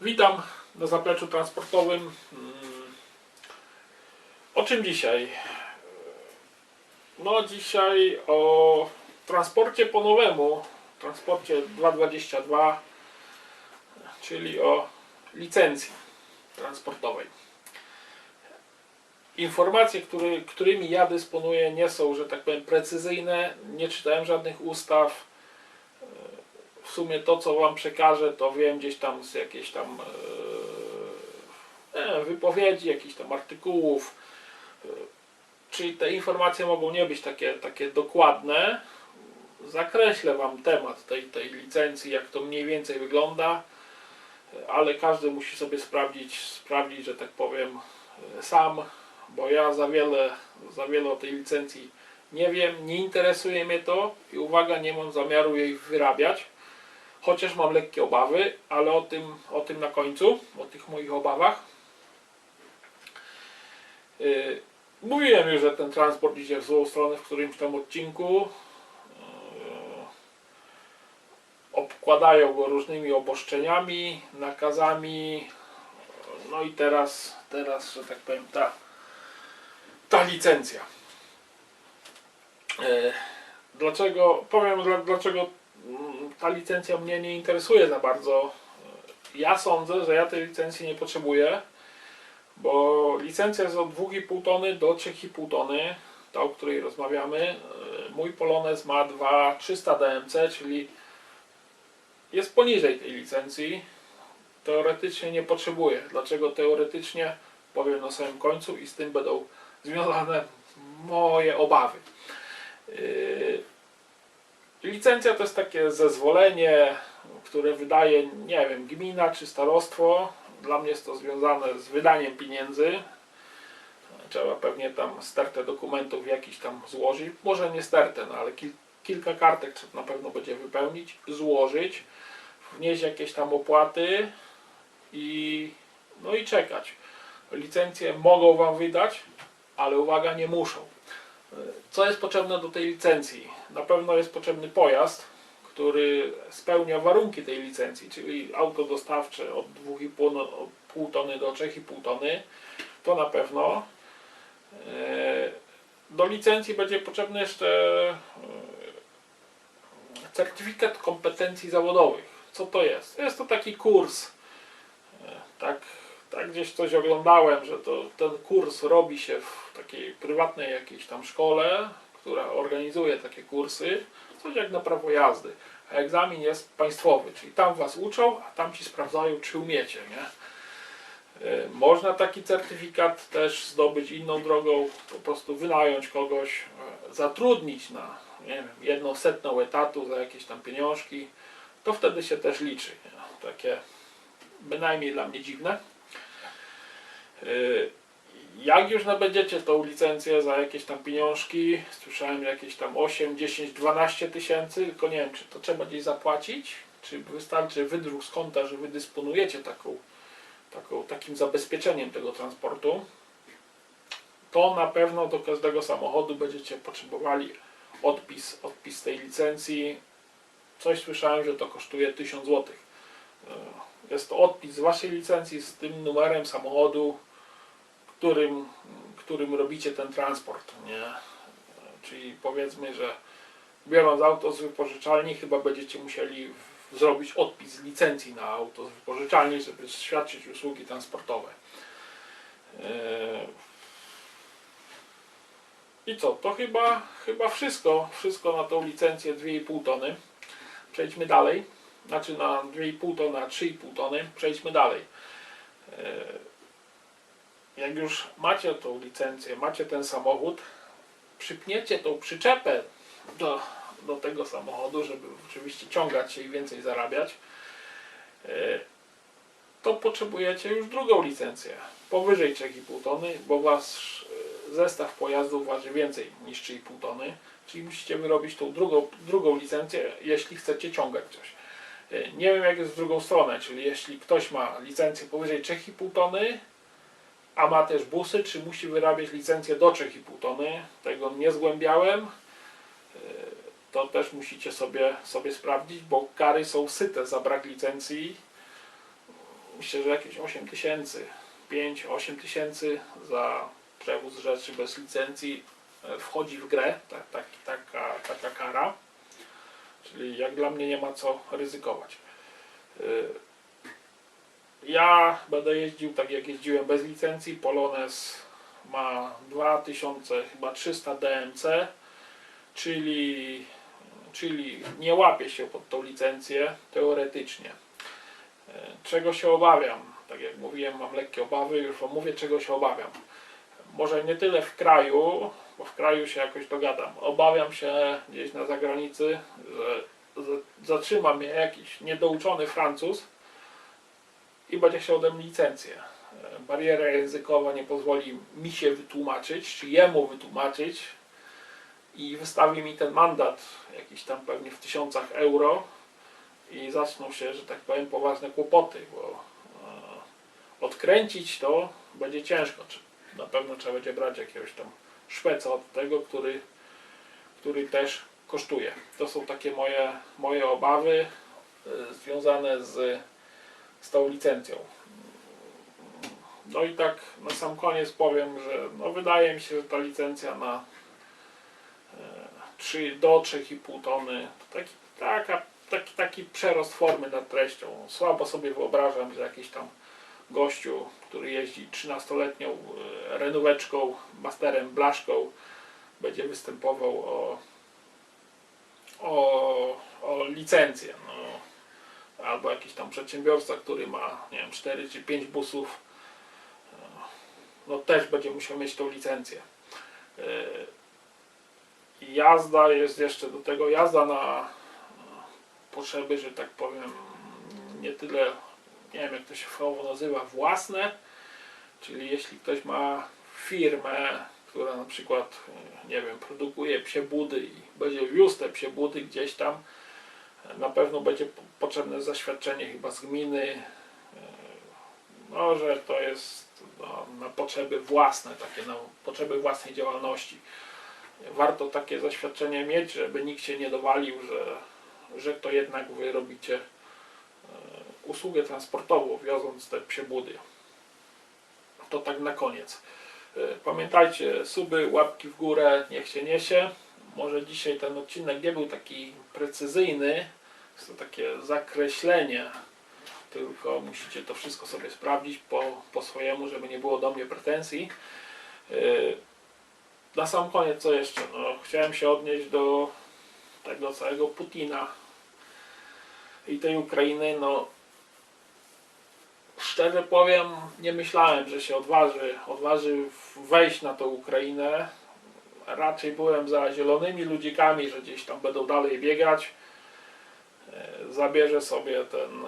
Witam na zapleczu transportowym. Mm, O czym dzisiaj? No dzisiaj o transporcie po nowemu, transporcie 222, czyli o licencji transportowej. Informacje, który, którymi ja dysponuję nie są, że tak powiem, precyzyjne. Nie czytałem żadnych ustaw. W sumie to, co Wam przekażę, to wiem gdzieś tam z jakiejś tam e, e, wypowiedzi, jakichś tam artykułów. E, Czyli te informacje mogą nie być takie, takie dokładne. Zakreślę Wam temat tej, tej licencji, jak to mniej więcej wygląda, ale każdy musi sobie sprawdzić, sprawdzić, że tak powiem, e, sam, bo ja za wiele, za wiele o tej licencji nie wiem, nie interesuje mnie to i uwaga, nie mam zamiaru jej wyrabiać chociaż mam lekkie obawy, ale o tym, o tym na końcu, o tych moich obawach. Yy, Mówiłem już, że ten transport idzie w złą stronę w którymś tam odcinku. Yy, Obkładają go różnymi oboszczeniami, nakazami. No i teraz, teraz, że tak powiem, ta, ta licencja. Yy, Dlaczego, powiem dla- dlaczego ta licencja mnie nie interesuje za bardzo. Ja sądzę, że ja tej licencji nie potrzebuję, bo licencja jest od 2,5 tony do 3,5 tony, ta o której rozmawiamy. Yy, Mój Polonez ma 2,300 DMC, czyli jest poniżej tej licencji. Teoretycznie nie potrzebuję. Dlaczego teoretycznie? Powiem na samym końcu i z tym będą związane moje obawy. Yy, Licencja to jest takie zezwolenie, które wydaje, nie wiem, gmina czy starostwo. Dla mnie jest to związane z wydaniem pieniędzy. Trzeba pewnie tam stertę dokumentów jakiś tam złożyć. Może nie stertę, no ale kil, kilka kartek na pewno będzie wypełnić, złożyć, wnieść jakieś tam opłaty i no i czekać. Licencje mogą Wam wydać, ale uwaga, nie muszą. Co jest potrzebne do tej licencji? Na pewno jest potrzebny pojazd, który spełnia warunki tej licencji, czyli auto dostawcze od 2,5 no- tony do 3,5 tony. To na pewno. E, Do licencji będzie potrzebny jeszcze e, certyfikat kompetencji zawodowych. Co to jest? Jest to taki kurs. E, Tak, tak gdzieś coś oglądałem, że to, ten kurs robi się w takiej prywatnej jakiejś tam szkole, która organizuje takie kursy, coś jak na prawo jazdy. A egzamin jest państwowy, czyli tam was uczą, a tam ci sprawdzają, czy umiecie, nie? Y, Można taki certyfikat też zdobyć inną drogą, po prostu wynająć kogoś, y, zatrudnić na nie wiem, jedną setną etatu za jakieś tam pieniążki, to wtedy się też liczy. Nie? Takie bynajmniej dla mnie dziwne. Jak już nabędziecie tą licencję za jakieś tam pieniążki, słyszałem jakieś tam 8, 10, 12 tysięcy, tylko nie wiem, czy to trzeba gdzieś zapłacić, czy wystarczy wydruk z konta, że wy dysponujecie taką, taką, takim zabezpieczeniem tego transportu, to na pewno do każdego samochodu będziecie potrzebowali odpis, odpis tej licencji. Coś słyszałem, że to kosztuje 1000 zł. Jest to odpis z waszej licencji z tym numerem samochodu, którym, którym robicie ten transport, nie? Czyli powiedzmy, że biorąc auto z wypożyczalni, chyba będziecie musieli zrobić odpis licencji na auto z wypożyczalni, żeby świadczyć usługi transportowe. Eee, I co? To chyba, chyba wszystko, wszystko na tą licencję 2,5 tony. Przejdźmy dalej. Znaczy na 2,5 tony, na 3,5 tony. Przejdźmy dalej. Jak już macie tą licencję, macie ten samochód, przypniecie tą przyczepę do, do tego samochodu, żeby oczywiście ciągać się i więcej zarabiać, e, to potrzebujecie już drugą licencję, powyżej 3,5 tony, bo wasz e, zestaw pojazdów waży więcej niż 3,5 tony, czyli musicie wyrobić tą drugą, drugą licencję, jeśli chcecie ciągać coś. E, Nie wiem jak jest w drugą stronę, czyli jeśli ktoś ma licencję powyżej 3,5 tony, a ma też busy, czy musi wyrabiać licencję do 3,5 tony. Tego nie zgłębiałem. Yy, To też musicie sobie, sobie sprawdzić, bo kary są syte za brak licencji. myślę, że jakieś 8 tysięcy, 5-8 tysięcy za przewóz rzeczy bez licencji e, wchodzi w grę, tak, tak, taka, taka kara. Czyli jak dla mnie nie ma co ryzykować. Ja będę jeździł tak jak jeździłem bez licencji. Polones ma 2000 chyba 300 DMC, czyli, czyli nie łapie się pod tą licencję teoretycznie. Y, Czego się obawiam? Tak jak mówiłem, mam lekkie obawy, już wam mówię czego się obawiam. Może nie tyle w kraju, bo w kraju się jakoś dogadam. Obawiam się gdzieś na zagranicy, że zatrzyma mnie jakiś niedouczony Francuz i będzie chciał ode mnie licencję. E, Bariera językowa nie pozwoli mi się wytłumaczyć, czy jemu wytłumaczyć i wystawi mi ten mandat jakiś tam pewnie w tysiącach euro i zaczną się, że tak powiem, poważne kłopoty, bo e, odkręcić to będzie ciężko. Na pewno trzeba będzie brać jakiegoś tam Szweca od tego, który, który też kosztuje. To są takie moje, moje obawy y, związane z, z tą licencją. No i tak na sam koniec powiem, że no wydaje mi się, że ta licencja na e, 3, do 3,5 tony to taki, taka, taki, taki przerost formy nad treścią. Słabo sobie wyobrażam, że jakiś tam gościu, który jeździ 13-letnią e, renóweczką, masterem, blaszką, będzie występował o o, o licencję. Albo jakiś tam przedsiębiorca, który ma nie wiem, 4 czy 5 busów, no też będzie musiał mieć tą licencję. Yy, Jazda jest jeszcze do tego jazda na potrzeby, że tak powiem, nie tyle, nie wiem jak to się fachowo nazywa, własne, czyli jeśli ktoś ma firmę, która na przykład, e, nie wiem, produkuje psie budy i będzie wiózł te psie budy gdzieś tam, e, na pewno będzie potrzebne zaświadczenie chyba z gminy, e, no, to jest no, na potrzeby własne, takie na potrzeby własnej działalności. Warto takie zaświadczenie mieć, żeby nikt się nie dowalił, że, że to jednak wy robicie e, usługę transportową, wioząc te psie budy. To tak na koniec. E, Pamiętajcie, suby, łapki w górę, niech się niesie. Może dzisiaj ten odcinek nie był taki precyzyjny, jest to takie zakreślenie, tylko musicie to wszystko sobie sprawdzić po, po swojemu, żeby nie było do mnie pretensji. E, Na sam koniec co jeszcze? No, chciałem się odnieść do tego całego Putina i tej Ukrainy. No, szczerze powiem, nie myślałem, że się odważy, odważy wejść na tą Ukrainę. Raczej byłem za zielonymi ludzikami, że gdzieś tam będą dalej biegać. E, Zabierze sobie ten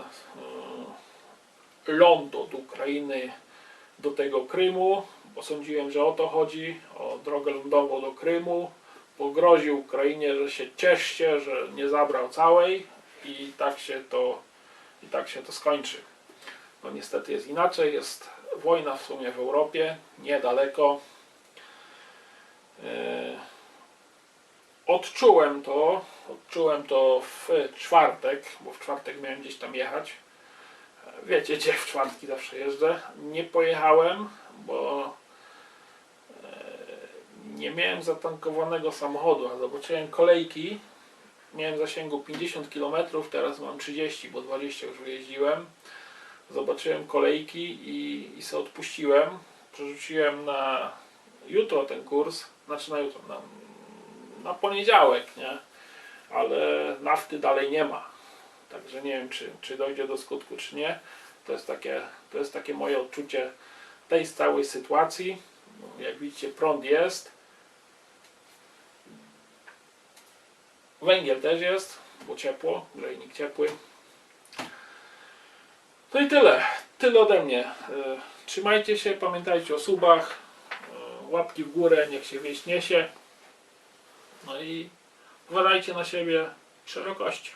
e, ląd od Ukrainy do tego Krymu, bo sądziłem, że o to chodzi, o drogę lądową do Krymu. Pogroził Ukrainie, że się cieszcie, że nie zabrał całej i tak się to, i tak się to skończy. No niestety jest inaczej, jest wojna w sumie w Europie, niedaleko. E, Odczułem to, odczułem to w czwartek, bo w czwartek miałem gdzieś tam jechać. Wiecie, gdzie w czwartki zawsze jeżdżę. Nie pojechałem, bo e, nie miałem zatankowanego samochodu, a zobaczyłem kolejki. Miałem zasięgu 50 km, teraz mam 30, bo 20 już wyjeździłem zobaczyłem kolejki i, i sobie odpuściłem. Przerzuciłem na jutro ten kurs, znaczy na jutro, na, na poniedziałek, nie? Ale nafty dalej nie ma. Także nie wiem, czy, czy dojdzie do skutku, czy nie. To jest takie, to jest takie moje odczucie tej całej sytuacji. No, Jak widzicie, prąd jest. Węgiel też jest, bo ciepło, grzejnik ciepły. To i tyle. Tyle ode mnie. E, Trzymajcie się, pamiętajcie o subach, e, łapki w górę, niech się wieś niesie. No i uważajcie na siebie szerokości.